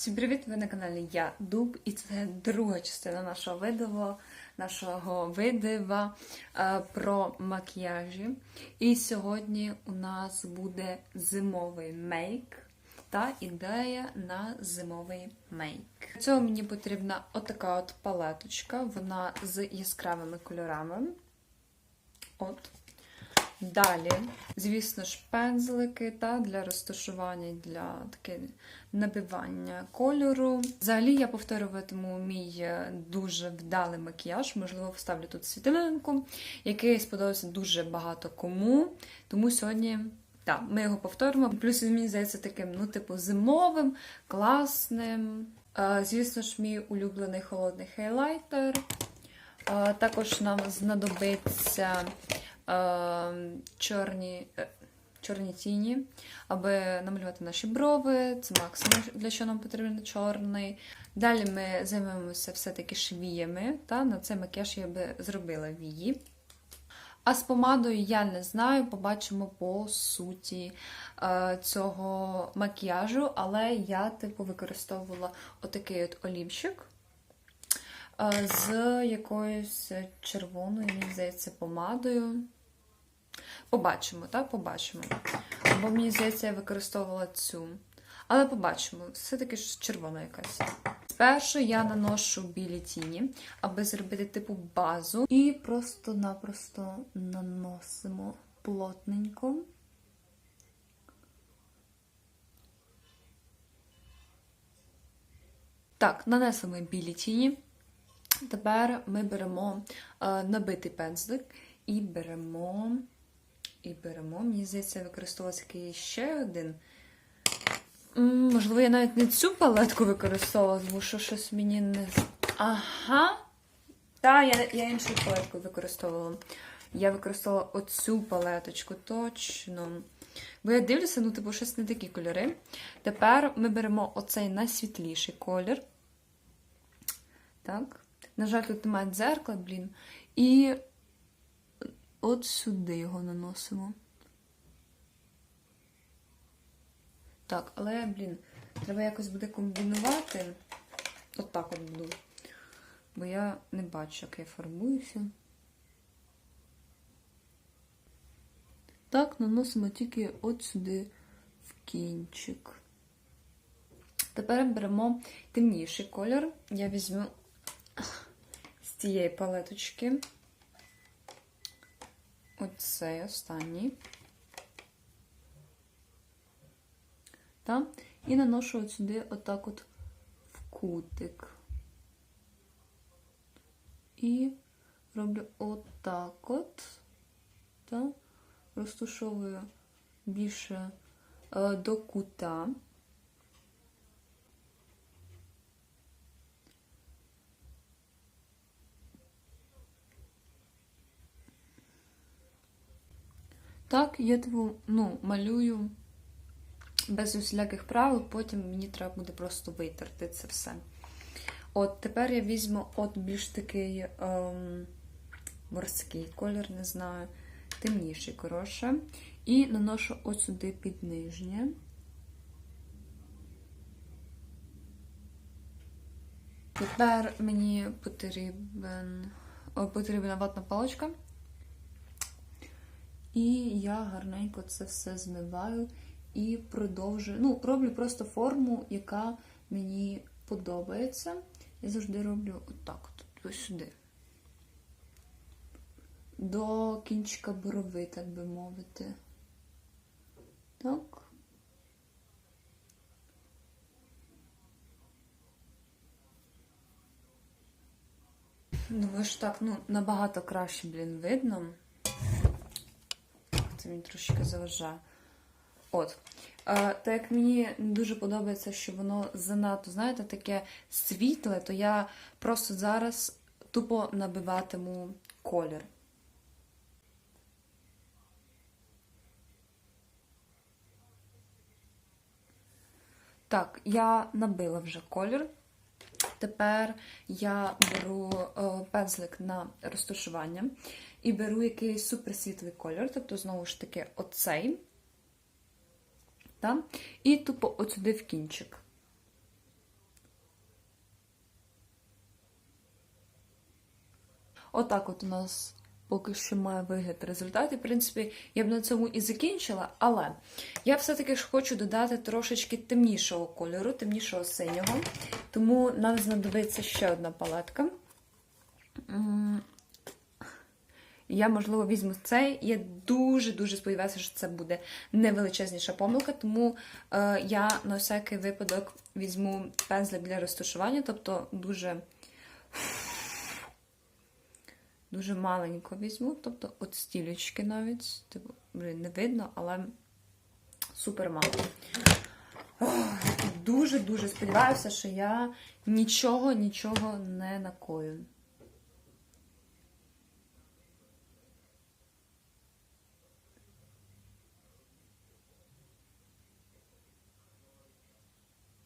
Всім привіт! Ви на каналі Я Дуб, і це друга частина нашого видео, нашого видива е, про макіяжі. І сьогодні у нас буде зимовий мейк та ідея на зимовий мейк. Для цього мені потрібна отака от палеточка, вона з яскравими кольорами. От. Далі, звісно ж, пензлики та для розташування, для таке набивання кольору. Взагалі я повторюватиму мій е, дуже вдалий макіяж, можливо, вставлю тут світилинку, який сподобався дуже багато кому. Тому сьогодні так, ми його повторимо. Плюс він мені здається таким, ну, типу, зимовим, класним. Е, Звісно ж, мій улюблений холодний хайлайтер. Е, Також нам знадобиться чорні, е, чорні тіні, аби намалювати наші брови. Це максимум, для чого нам потрібен чорний. Далі ми займемося все-таки швіями. Та? На цей макіяж я би зробила вії. А з помадою я не знаю, побачимо по суті е, цього макіяжу, але я, типу, використовувала отакий от олівчик е, з якоюсь червоною, мені здається, помадою. Побачимо, так? Побачимо. Бо мені здається, я використовувала цю. Але побачимо, все-таки ж червона якась. Спершу я наношу білі тіні, аби зробити типу базу. І просто-напросто наносимо плотненько. Так, нанесли ми білі тіні. Тепер ми беремо е, набитий пензлик і беремо. І беремо, мені здається, використовувався який ще один. Можливо, я навіть не цю палетку використовувала, тому що щось мені не. Ага. Так, я, я іншу палетку використовувала. Я використовувала оцю палеточку, точно. Бо я дивлюся, ну, типу, щось не такі кольори. Тепер ми беремо оцей найсвітліший колір. Так. На жаль, тут немає дзеркала, блін. І от сюди його наносимо. Так, але, блін, треба якось буде комбінувати. От так от буду. Бо я не бачу, як я фарбуюся. Так, наносимо тільки от сюди в кінчик. Тепер беремо темніший колір. Я візьму з цієї палеточки. Оцей останній. Та? І наношу от сюди отак от в кутик. І роблю отак от. Та? Розтушовую більше е, до кута. Так, я типу, ну, малюю без усіляких правил, потім мені треба буде просто витерти це все. От тепер я візьму от більш такий ем, морський колір, не знаю, темніший, коротше. І наношу от сюди під нижнє. Тепер мені потрібен, потрібна ватна паличка. І я гарненько це все змиваю і продовжую. Ну, роблю просто форму, яка мені подобається. Я завжди роблю отак, от сюди. До кінчика борови, так би мовити. Так. Думаю, що так, ну, набагато краще, блін, видно. Мені трошки заважає. От. Е, так як мені дуже подобається, що воно занадто, знаєте, таке світле, то я просто зараз тупо набиватиму колір. Так, я набила вже колір. Тепер я беру е, пензлик на розташування і беру якийсь суперсвітлий кольор, тобто, знову ж таки, оцей. Та? І тупо отсюди в кінчик. Отак-от у нас поки що має вигляд результат. І, в принципі, я б на цьому і закінчила, але я все-таки ж хочу додати трошечки темнішого кольору, темнішого синього. Тому нам знадобиться ще одна палетка. Я, можливо, візьму цей. Я дуже-дуже сподіваюся, що це буде невеличезніша помилка, тому е, я на всякий випадок візьму пензлик для розташування, тобто дуже дуже маленько візьму, тобто от стілечки навіть. Типу, не видно, але супер мало. Дуже-дуже сподіваюся, що я нічого, нічого не накою.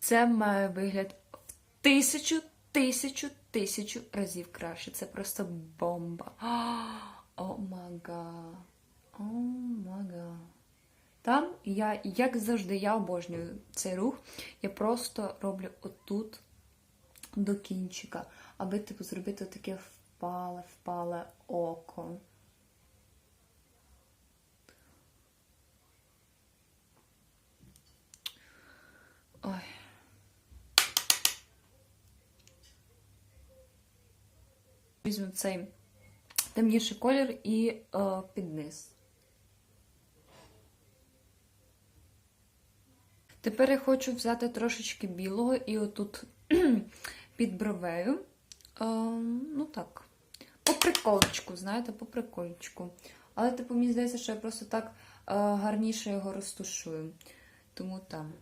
Це має вигляд в тисячу, тисячу, тисячу разів краще. Це просто бомба. О мага. О мага. Там я, як завжди, я обожнюю цей рух. Я просто роблю отут до кінчика, аби типу зробити таке впале, впале око. Ой. Візьму цей темніший колір і е, під низ. Тепер я хочу взяти трошечки білого і отут під бровею. Е, ну так, по приколочку, знаєте, по приколочку. Але, типу, мені здається, що я просто так е, гарніше його розтушую. Тому там.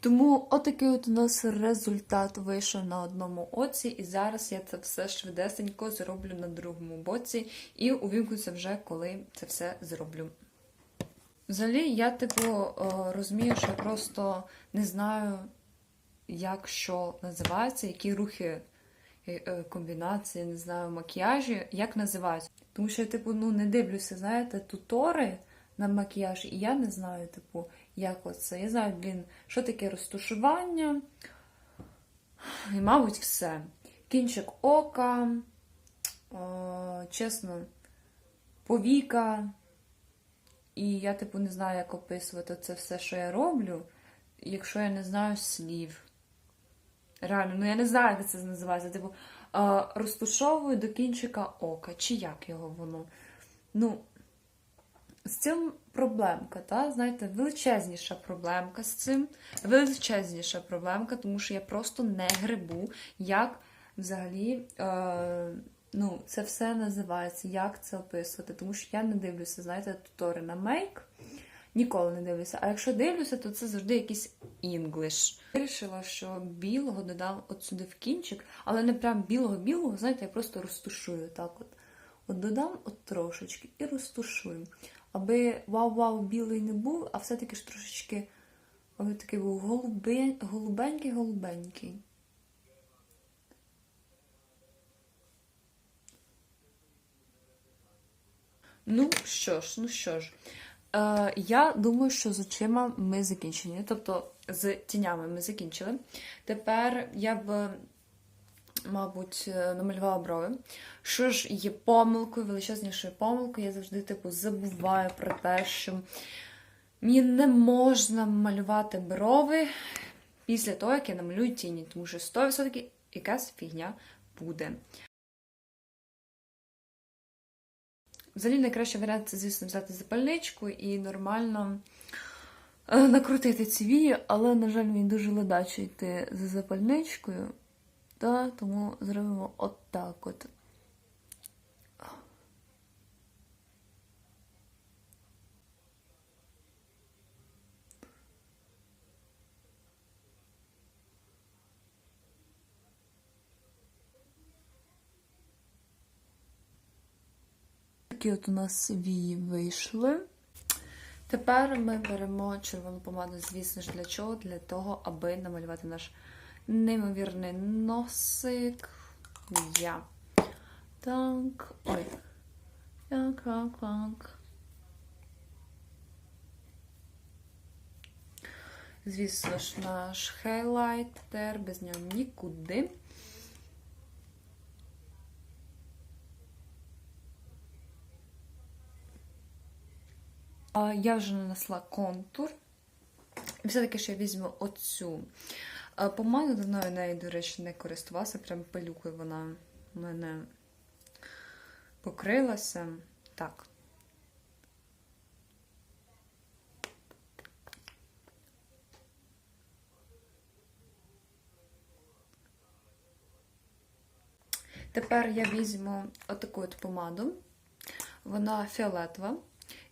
Тому отакий от у нас результат вийшов на одному оці, і зараз я це все швидесенько зроблю на другому боці і увімкнуся вже, коли це все зроблю. Взагалі, я, типу, розумію, що я просто не знаю, як що називається, які рухи е, комбінації, не знаю, макіяжі, як називаються. Тому що я, типу, ну, не дивлюся, знаєте, тутори на макіяж, і я не знаю, типу, як оце. Я знаю, блін, що таке розтушування. І, мабуть, все. Кінчик ока, о, чесно, повіка. І я, типу, не знаю, як описувати це все, що я роблю, якщо я не знаю слів. Реально, ну я не знаю, як це називається. Типу, розтушовую до кінчика ока. Чи як його воно? Ну, з цим проблемка, та? знаєте, величезніша проблемка з цим. Величезніша проблемка, тому що я просто не грибу, як взагалі е, ну, це все називається, як це описувати. Тому що я не дивлюся, знаєте, тутори на мейк. Ніколи не дивлюся. А якщо дивлюся, то це завжди якийсь інглиш. Вирішила, що білого додам от сюди в кінчик, але не прям білого-білого, знаєте, я просто розтушую так от. От додам от трошечки і розтушую аби вау-вау білий не був, а все-таки ж трошечки ось такий був голубенький-голубенький. Ну що ж, ну що ж, е, я думаю, що з очима ми закінчені. Тобто з тінями ми закінчили. Тепер я б мабуть, е, намалювала брови. Що ж є помилкою, величезнішою помилкою, я завжди типу забуваю про те, що мені не можна малювати брови після того, як я намалюю тіні, тому що 100% якась фігня буде. Взагалі, найкращий варіант це, звісно, взяти запальничку і нормально е, накрутити ці вії, але, на жаль, він дуже ледачий йти за запальничкою. Та, тому зробимо отак от. Такі от у нас вії вийшли. Тепер ми беремо червону помаду, звісно ж, для чого? Для того, аби намалювати наш неймовірний носик. Я. Так. Ой. Так, так, так. Звісно ж, наш хайлайтер, без нього нікуди. Я вже нанесла контур. І все-таки ще візьму оцю а, помаду, давно я нею, до речі, не користувалася, прям пилюкою вона в мене покрилася. Так. Тепер я візьму отаку от помаду. Вона фіолетова.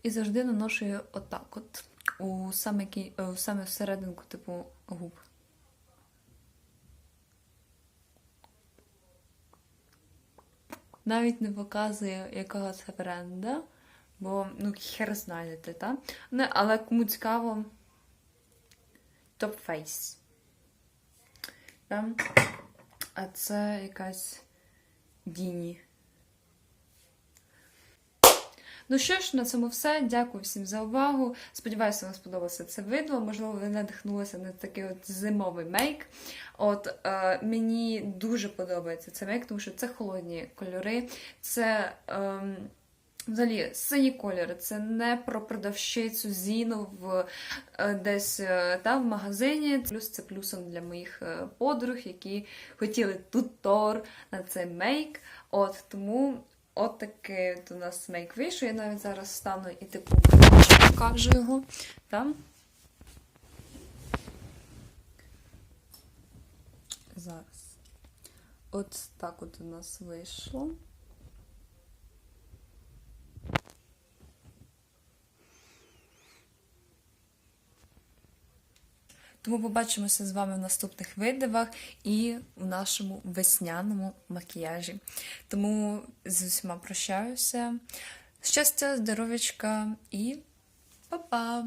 І завжди наношу її отак от. У саме, у саме всерединку, типу, губ. Навіть не показує, якого це бренда, бо ну хер знайдете, та? Не, але кому цікаво, топ фейс. А це якась Діні. Ну що ж, на цьому все. Дякую всім за увагу. Сподіваюся, вам сподобалося це відео. Можливо, ви надихнулися на такий от зимовий мейк. От е, мені дуже подобається цей мейк, тому що це холодні кольори, це. Е, Взагалі, сині кольори це не про продавщицю Зіну в е, десь е, та, в магазині. Плюс це плюсом для моїх е, подруг, які хотіли тутор на цей мейк. От тому от от у нас мейк вийшов. Я навіть зараз стану і типу покажу його. Там. Зараз. От так от у нас вийшло. Тому побачимося з вами в наступних видивах і в нашому весняному макіяжі. Тому з усіма прощаюся. Щастя, здоров'ячка і па-па!